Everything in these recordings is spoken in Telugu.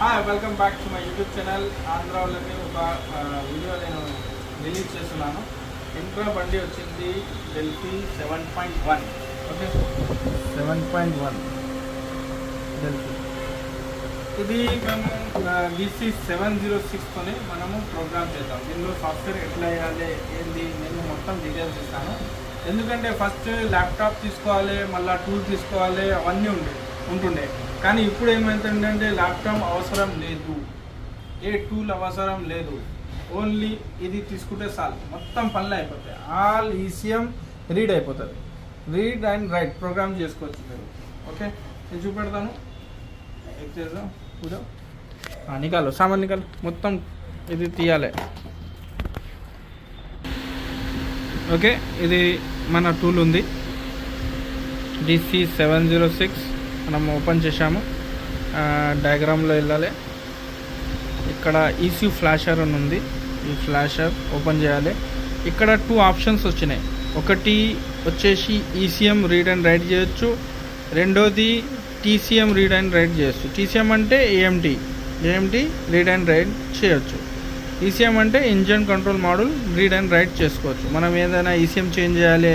Hi welcome back to my YouTube channel Andhra వాళ్ళకి ఒక వీడియో నేను రిలీజ్ చేస్తున్నాను. ఇంట్రా బండి వచ్చింది Delphi seven point one okay seven point one Delphi ఇది మేము విసి సెవెన్ జీరో సిక్స్తోనే మనము ప్రోగ్రామ్ చేద్దాం. దీనిలో సాఫ్ట్వేర్ ఎట్లా వేయాలి ఏంది నేను మొత్తం డీటెయిల్స్ ఇస్తాను. ఎందుకంటే ఫస్ట్ ల్యాప్టాప్ తీసుకోవాలి మళ్ళీ టూల్ తీసుకోవాలి అవన్నీ ఉండే ఉంటుండే. కానీ ఇప్పుడు ఏమైతుందంటే ల్యాప్టాప్ అవసరం లేదు. ఏ టూల్ అవసరం లేదు. ఓన్లీ ఇది తీసుకుంటే చాలు. మొత్తం పనులు అయిపోతాయి. ఆల్ ఈసీఎం రీడ్ అయిపోతుంది. రీడ్ అండ్ రైట్ ప్రోగ్రామ్ చేసుకోవచ్చు మీరు. ఓకే? నేను చూపెడతాను. చెక్ చేద్దాం. కూర్చో నికాలు సామాన్ నికాలు మొత్తం ఇది తీయాలి. ఓకే? ఇది మన టూల్ ఉంది. డిసి సెవెన్ జీరో సిక్స్ మనం ఓపెన్ చేసాము డయాగ్రామ్లో వెళ్ళాలి. ఇక్కడ ఈసీ ఫ్లాషర్ అని ఉంది. ఈ ఫ్లాషర్ ఓపెన్ చేయాలి. ఇక్కడ టూ ఆప్షన్స్ వచ్చినాయి. ఒకటి వచ్చేసి ఈసీఎం రీడ్ అండ్ రైట్ చేయొచ్చు. రెండోది టీసీఎం రీడ్ అండ్ రైట్ చేయొచ్చు. టీసీఎం అంటే AMT AMT read and write చేయొచ్చు. ఈసీఎం అంటే engine control model read and write చేసుకోవచ్చు. మనం ఏదైనా ఈసీఎం చేంజ్ చేయాలి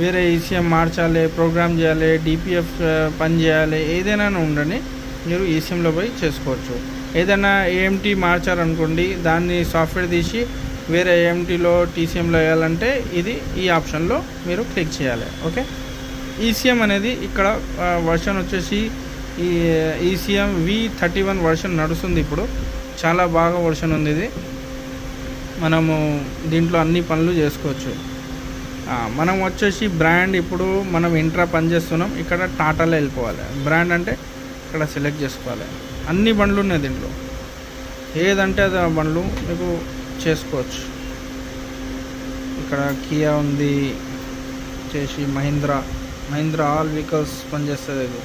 వేరే ఈసీఎం మార్చాలి ప్రోగ్రామ్ చేయాలి డిపిఎఫ్ పని చేయాలి ఏదైనా ఉండని మీరు ఈసీఎంలో పోయి చేసుకోవచ్చు. ఏదైనా ఏఎంటీ మార్చారనుకోండి దాన్ని సాఫ్ట్వేర్ తీసి వేరే ఏఎంటీలో టీసీఎంలో వేయాలంటే ఇది ఈ ఆప్షన్లో మీరు క్లిక్ చేయాలి ఓకే? ఈసీఎం అనేది ఇక్కడ వర్షన్ వచ్చేసి ఈ ECM V thirty one version నడుస్తుంది ఇప్పుడు. చాలా బాగా వర్షన్ ఉంది ఇది. మనము దీంట్లో అన్ని పనులు చేసుకోవచ్చు. మనం వచ్చేసి బ్రాండ్ ఇప్పుడు మనం ఇంట్రా పని చేస్తున్నాం. ఇక్కడ టాటాలో వెళ్ళిపోవాలి. బ్రాండ్ అంటే ఇక్కడ సెలెక్ట్ చేసుకోవాలి. అన్ని బండ్లు ఉన్నాయి దీంట్లో. ఏదంటే అది ఆ బండ్లు మీకు చేసుకోవచ్చు. ఇక్కడ కియా ఉంది చేసి మహీంద్రా. మహీంద్రా ఆల్ వెహికల్స్ పనిచేస్తుంది ఇది.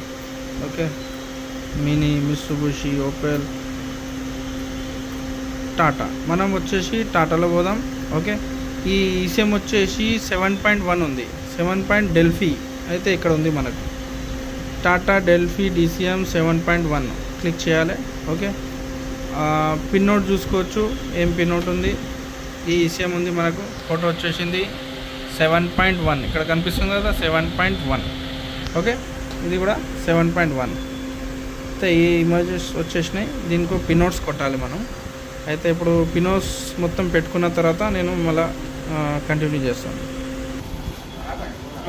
Okay? Mini Mitsubishi Opel Tata. మనం వచ్చేసి టాటాలో పోదాం. ఓకే? ఈ ఈసీఎం వచ్చేసి సెవెన్ పాయింట్ వన్ ఉంది. సెవెన్ పాయింట్ డెల్ఫీ అయితే ఇక్కడ ఉంది మనకు. Tata Delphi DCM seven point one click చేయాలి. ఓకే పిన్ నోట్ చూసుకోవచ్చు. ఏం పిన్ నోట్ ఉంది? ఈ ఈసీఎం ఉంది మనకు. ఫోటో వచ్చేసింది. సెవెన్ పాయింట్ వన్ ఇక్కడ కనిపిస్తుంది కదా సెవెన్ పాయింట్ వన్ ఓకే ఇది కూడా సెవెన్ పాయింట్ వన్ అయితే ఈ ఇమేజెస్ వచ్చేసినాయి. దీనికి పినోట్స్ కొట్టాలి మనం. అయితే ఇప్పుడు పినోస్ మొత్తం పెట్టుకున్న తర్వాత నేను మళ్ళీ కంటిన్యూ చేస్తాం.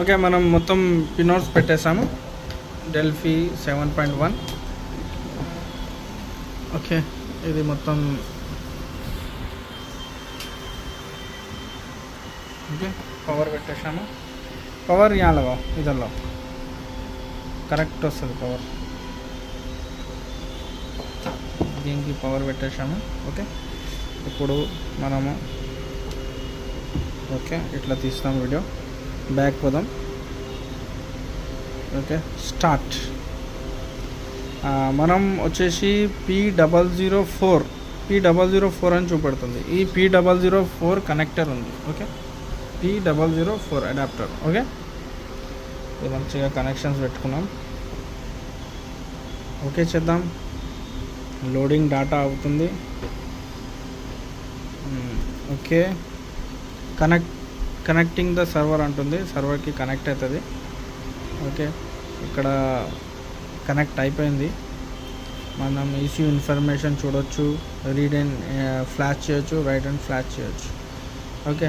ఓకే మనం మొత్తం pin notes పెట్టేసాము. Delphi seven point one okay ఇది మొత్తం. ఓకే పవర్ పెట్టేసాము. పవర్ యాలవా ఇదల్లో. కరెక్ట్ వస్తుంది పవర్ దీనికి పవర్ పెట్టేసాము. ఓకే ఇప్పుడు మనము ఓకే ఇట్లా తీస్తాం వీడియో. బ్యాక్ పోదాం. ఓకే స్టార్ట్ మనం వచ్చేసి P double zero four P double zero four అని చూపెడుతుంది. ఈ P double zero four connector ఉంది okay? P double zero four adapter okay? ఇది మంచిగా కనెక్షన్స్ పెట్టుకున్నాం. ఓకే చేద్దాం. లోడింగ్ డాటా అవుతుంది. Hmm, okay. Connect connecting the server అంటుంది. సర్వర్కి కనెక్ట్ అవుతుంది. ఓకే. ఇక్కడ కనెక్ట్ అయిపోయింది. మనం ఈసీ ఇన్ఫర్మేషన్ చూడొచ్చు రీడ్ అండ్ ఫ్లాష్ చేయొచ్చు రైట్ అండ్ ఫ్లాష్ చేయొచ్చు. ఓకే.